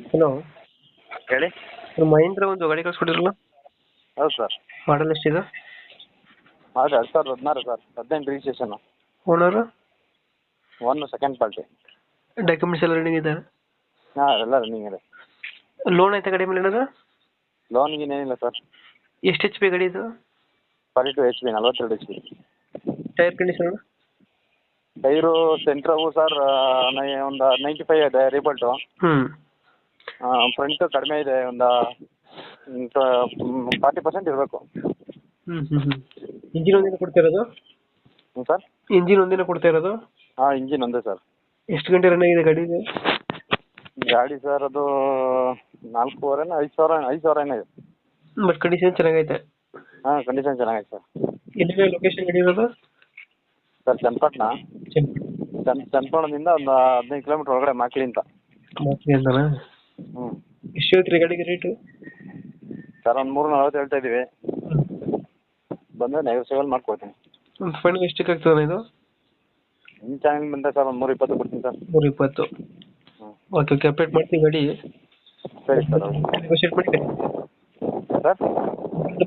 Hello ಹೇಳಿ. ಮಹೇಂದ್ರ ಒಂದು ಗಾಡಿ ಕಳಿಸ್ಕೊಟ್ಟಿರಲ್ಲ ಹೌದು ಸರ್. ಮಾಡಲ್ ಎಷ್ಟಿದೆ? ಹೌದು ಎರಡು ಸಾವಿರದ ಹದಿನಾರು ಸರ್. ಹದಿನೆಂಟು registration owner one second party documents ಎಲ್ಲ ರನ್ನಿಂಗ್ ಇದೆ? ಹಾಂ ಎಲ್ಲ ರನ್ನಿಂಗ್ ಇದೆ. ಲೋನ್ ಐತೆ ಗಾಡಿ ಮೇಲೆ ಏನಾದ್ರು? ಲೋನ್ಗೆ ಏನಿಲ್ಲ ಸರ್. ಎಷ್ಟು ಎಚ್ ಪಿ ಗಾಡಿ ಇದು? ಫಾರ್ಟಿ ಟು ಎಚ್ ಪಿ ನಲ್ವತ್ತೆರಡು H P tyre condition tyre ಸೆಂಟ್ರವು sir ಒಂದು ನೈಂಟಿ ಫೈವ್ ಇದೆ ರೀಬಲ್ಟು ಹ್ಞೂ ಫ್ರಂಟ್ ಕಡಿಮೆ ಇದೆ ಒಂದು ಫಾರ್ಟಿ ಪರ್ಸೆಂಟ್ ಇರಬೇಕು. ಹ್ಞೂ ಹ್ಞೂ ಹ್ಞೂ ಇಂಜಿನ್ ಒಂದಿನ ಕೊಡ್ತಿರೋದು? ಹ್ಞೂ ಸರ್ ಇಂಜಿನ್ ಒಂದಿನ ಕೊಡ್ತಾ ಇರೋದು ಹಾಂ ಇಂಜಿನ್ ಒಂದೇ ಸರ್ ಎಷ್ಟು ಗಂಟೆ ರನ್ ಆಗಿದೆ ಗಾಡಿ ಇದು ಗಾಡಿ ಸರ್ ಅದು ನಾಲ್ಕೂವರೆನ ಐದು ಸಾವಿರ ಐದು ಸಾವಿರ ಏನೋ ಇದೆ. ಬಟ್ ಕಂಡೀಷನ್ ಚೆನ್ನಾಗೈತೆ. ಹಾಂ ಕಂಡೀಷನ್ ಚೆನ್ನಾಗೈತೆ ಸರ್ ಎಲ್ಲಿದೆ ಲೊಕೇಶನ್ ಗಾಡಿ ಇರೋದು? ಸರ್ ಚನ್ನಪಟ್ಟಣ. ಚನ್ ಚನ್ನಪಟ್ಟಣದಿಂದ ಒಂದು ಹದಿನೈದು ಕಿಲೋಮೀಟರ್ ಒಳಗಡೆ ಮಾಕ್ಲಿ ಅಂತ. ಮಾಕಳಿ ಅಂತನಾ? ಹ್ಞೂ ಎಷ್ಟು ಹೇಳ್ತೀರಿ ಗಾಡಿಗೆ ರೇಟು ಸರ್ ಒಂದು ಮೂರು ನಲ್ವತ್ತು ಹೇಳ್ತಾ ಇದ್ದೀವಿ. ಬಂದರೆ ನೆಗೋಸಿಯಬಲ್ ಮಾಡ್ಕೊಡ್ತೀನಿ. ಫೈನಲ್ ಎಷ್ಟಕ್ಕೆ ಆಗ್ತದೆ ಇದು? ನಿಮ್ಮ ಚಾನಲ್ ಬಂದರೆ ಸರ್ ಒಂದು ಮೂರು ಇಪ್ಪತ್ತು ಕೊಡ್ತೀನಿ ಸರ್. ಮೂರು ಇಪ್ಪತ್ತು ಓಕೆ ಓಕೆ ಅಪ್ಡೇಟ್ ಮಾಡ್ತೀವಿ ಗಾಡಿ. ಸರಿ ಸರ್ ನೆಗೋಷಿಯೇಟ್ ಮಾಡಿ ಸರ್?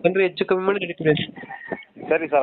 ಬಂದರೆ ಹೆಚ್ಚು ಕಮ್ಮಿ ಮಾಡಿ ಗಾಡಿ ಕೊಡಿ. ಸರಿ ಸರ್.